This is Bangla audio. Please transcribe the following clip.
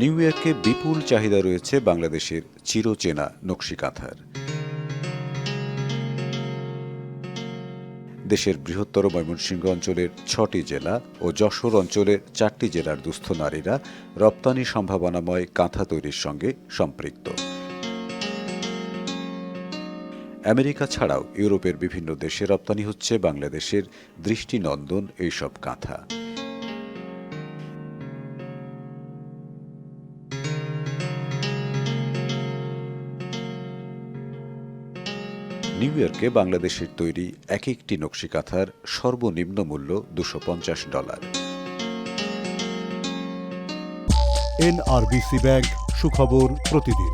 ইউইউকে বিপুল চাহিদা রয়েছে বাংলাদেশের চিরচেনা নকশি কাঁথার দেশের বৃহত্তর ময়মনসিংহ অঞ্চলের ছটি জেলা ও যশোর অঞ্চলের চারটি জেলার দুস্থ নারীরা রপ্তানি সম্ভাবনাময় কাঁথা তৈরির সঙ্গে সম্পৃক্ত। আমেরিকা ছাড়াও ইউরোপের বিভিন্ন দেশে রপ্তানি হচ্ছে বাংলাদেশের দৃষ্টিনন্দন এইসব কাঁথা। নিউ ইয়র্কে বাংলাদেশের তৈরি এক একটি নকশি কাঁথার সর্বনিম্ন মূল্য দুশো পঞ্চাশ ডলার। এনআরবিসি ব্যাংক সুখবর প্রতিদিন।